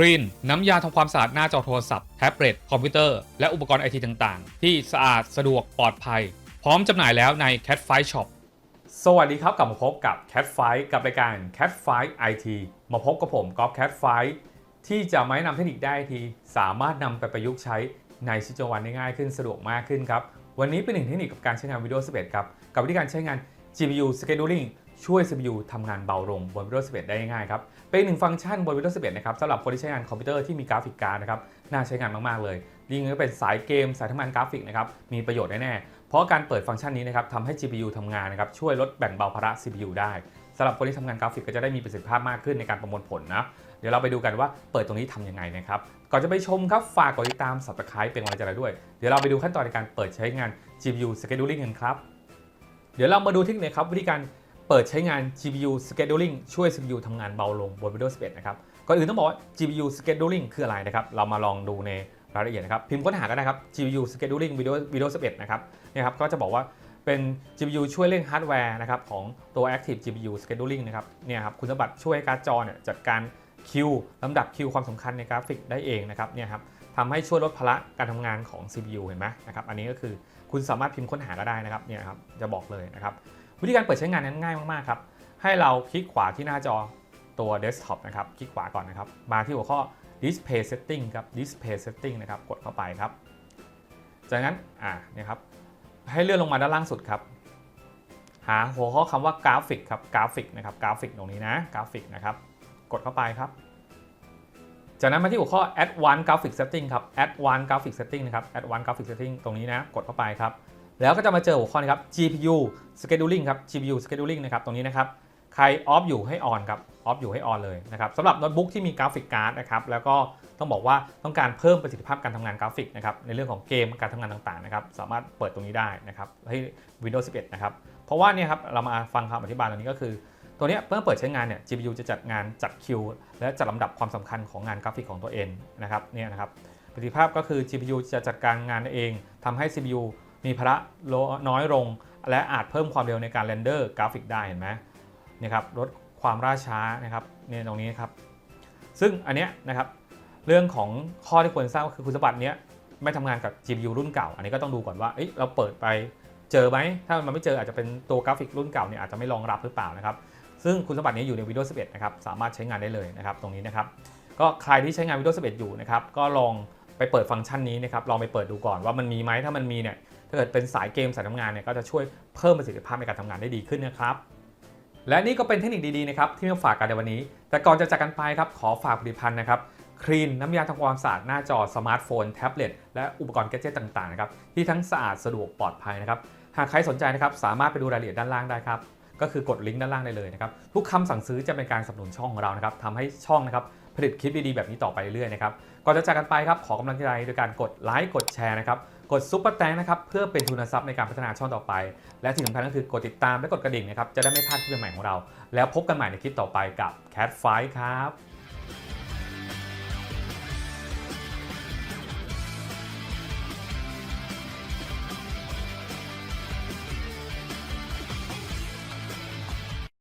ครีนน้ำยาทำความสะอาดหน้าจอโทรศัพท์แท็บเล็ตคอมพิวเตอร์ และอุปกรณ์ไอทีต่างๆ ที่สะอาดสะดวกปลอดภัย พร้อมจำหน่ายแล้วใน Cat f i Shop สวัสดีครับกลับมาพบกับ Cat f i กับรายการ Cat f i IT มาพบกับผมกอล์ฟ Cat f i ที่จะมาแนะนำเทคนิคได้ทีสามารถนำไปประยุกต์ใช้ในชีวิตประจำวันได้ง่ายขึ้นสะดวกมากขึ้นครับวันนี้เป็นหนึ่งเทคนิคกับการใช้งาน Windows 11 ครับกับวิธีการใช้งาน GPU Scheduling ช่วย CPU ทำงานเบาลงบน Windows 11 ได้ง่ายครับ เป็นอีกหนึ่งฟังก์ชันบน Windows 11 นะครับสำหรับคนที่ใช้งานคอมพิวเตอร์ที่มีกราฟิกการ์ดนะครับ น่าใช้งานมาก ๆ เลยยิ่งถ้าเป็นสายเกม สายทำงานกราฟิกนะครับ มีประโยชน์แน่ ๆ เพราะการเปิดฟังก์ชันนี้นะครับทำให้ GPU ทำงานนะครับ ช่วยลดแบ่งเบาภาระ CPU ได้สำหรับคนที่ทำงานกราฟิกก็จะได้มีประสิทธิภาพมากขึ้นในการประมวลผลนะ เดี๋ยวเราไปดูกันว่าเปิดตรงนี้ทำยังไงนะครับ ก่อนจะไปชมครับ ฝากกดติดตาม subscribe เป็นกำลังใจเราด้วย เดี๋ยวเราไปดูขั้นตอนในการเปิดใช้งาน GPU Scheduling กันครับ เดี๋ยวเรามาดูเทคนิคครับวิธีการ เปิดใช้งาน GPU Scheduling ช่วย CPU ทำงานเบาลงบน Windows 11 นะครับ ก่อนอื่นต้องบอกว่า GPU Scheduling คืออะไรนะครับ เรามาลองดูในรายละเอียดนะครับ พิมพ์ค้นหากันนะครับ GPU Scheduling Windows Windows 11 นะครับเนี่ยครับ ก็จะบอกว่าเป็น GPU ช่วยเร่งฮาร์ดแวร์นะครับของตัว Active GPU Scheduling นะครับ เนี่ยครับ คุณสมบัติช่วยการ์ดจอเนี่ยจัดการคิวลำดับคิวความสำคัญในกราฟิกได้เองนะครับ เนี่ยครับทำให้ช่วยลดภาระการทำงานของ CPU เห็นไหมนะครับ อันนี้ก็คือคุณสามารถพิมพ์ค้นหาก็ได้นะครับ เนี่ยครับ จะบอกเลยนะครับ วิธีการเปิดใช้งานนั้นง่ายมากๆครับ ให้เราคลิกขวาที่หน้าจอตัวเดสก์ท็อปนะครับ คลิกขวาก่อนนะครับ มาที่หัวข้อ display setting ครับ display setting นะครับ กดเข้าไปครับ จากนั้น อ่าเนี่ยครับ ให้เลื่อนลงมาด้านล่างสุดครับ หาหัวข้อคำว่ากราฟิกครับ กราฟิกนะครับ กราฟิกตรงนี้นะ กราฟิกนะครับ กดเข้าไปครับ จากนั้นมาที่หัวข้อ advanced graphic setting ครับ advanced graphic setting นะครับ advanced graphic setting ตรงนี้นะ กดเข้าไปครับ แล้วก็จะมาเจอหัวข้อนี้ครับ GPU scheduling ครับ GPU scheduling นะครับตรงนี้นะครับใครออฟอยู่ให้ออนครับออฟอยู่ให้ออนเลยนะครับสำหรับโน้ตบุ๊กที่มีกราฟิกการ์ดนะครับแล้วก็ต้องบอกว่าต้องการเพิ่มประสิทธิภาพการทำงานกราฟิกนะครับในเรื่องของเกมการทำงานต่างๆนะครับสามารถเปิดตรงนี้ได้นะครับให้ Windows 11 นะครับเพราะว่าเนี่ยครับเรามาฟังคำอธิบายตรงนี้ก็คือ ตัวนี้เมื่อเปิดใช้งานเนี่ย GPU จะจัดงานจัดคิวและจัดลำดับความสำคัญของงานกราฟิกของตัวเองนะครับเนี่ยนะครับประสิทธิภาพก็คือ GPU จะจัดการงานเองทำให้ CPU มีภาระน้อยลง และอาจเพิ่มความเร็วในการเรนเดอร์กราฟิกได้เห็นไหมนี่ครับลดความล่าช้านะครับเนี่ยตรงนี้ครับ ซึ่งอันเนี้ยนะครับเรื่องของข้อที่ควรทราบก็คือคุณสมบัติเนี้ยไม่ทำงานกับ GPU รุ่นเก่า อันนี้ก็ต้องดูก่อนว่าเอ้ยเราเปิดไปเจอไหม ถ้ามันไม่เจออาจจะเป็นตัวกราฟิกรุ่นเก่าเนี่ยอาจจะไม่รองรับหรือเปล่านะครับ ซึ่งคุณสมบัตินี้อยู่ใน Windows 11 นะครับ สามารถใช้งานได้เลยนะครับ ตรงนี้นะครับ ก็ใครที่ใช้งาน Windows 11 อยู่นะครับ ก็ลอง ไปเปิดฟังก์ชันนี้นะครับลองไปเปิดดูก่อนว่ามันมีไหมถ้ามันมีเนี่ยถ้าเกิดเป็นสายเกมสายทำงานเนี่ยก็จะช่วยเพิ่มประสิทธิภาพในการทำงานได้ดีขึ้นนะครับและนี่ก็เป็นเทคนิคดีๆนะครับที่มาฝากกันในวันนี้ แต่ก่อนจะจากกันไปครับขอฝากผลิตภัณฑ์นะครับครีนน้ำยาทำความสะอาดหน้าจอสมาร์ทโฟนแท็บเล็ตและอุปกรณ์แกดเจิตต่างๆนะครับที่ทั้งสะอาดสะดวกปลอดภัยนะครับหากใครสนใจนะครับสามารถไปดูรายละเอียดด้านล่างได้ครับก็คือกดลิงก์ด้านล่างได้เลยนะครับทุกคำสั่งซื้อจะเป็นการสนับสนุนช่องของเรานะครับทำให้ช่องนะครับ ผลิตคลิปดีๆแบบนี้ต่อไปเรื่อยๆนะครับก่อนจะจากกันไปครับขอกำลังใจโดยการกดไลค์กดแชร์นะครับกดซุปเปอร์แตงนะครับเพื่อเป็นทุนทรัพย์ในการพัฒนาช่องต่อไป และที่สำคัญก็คือกดติดตามและกดกระดิ่งนะครับจะได้ไม่พลาดคลิปใหม่ของเรา แล้วพบกันใหม่ในคลิปต่อไปกับ Cat Fight ครับ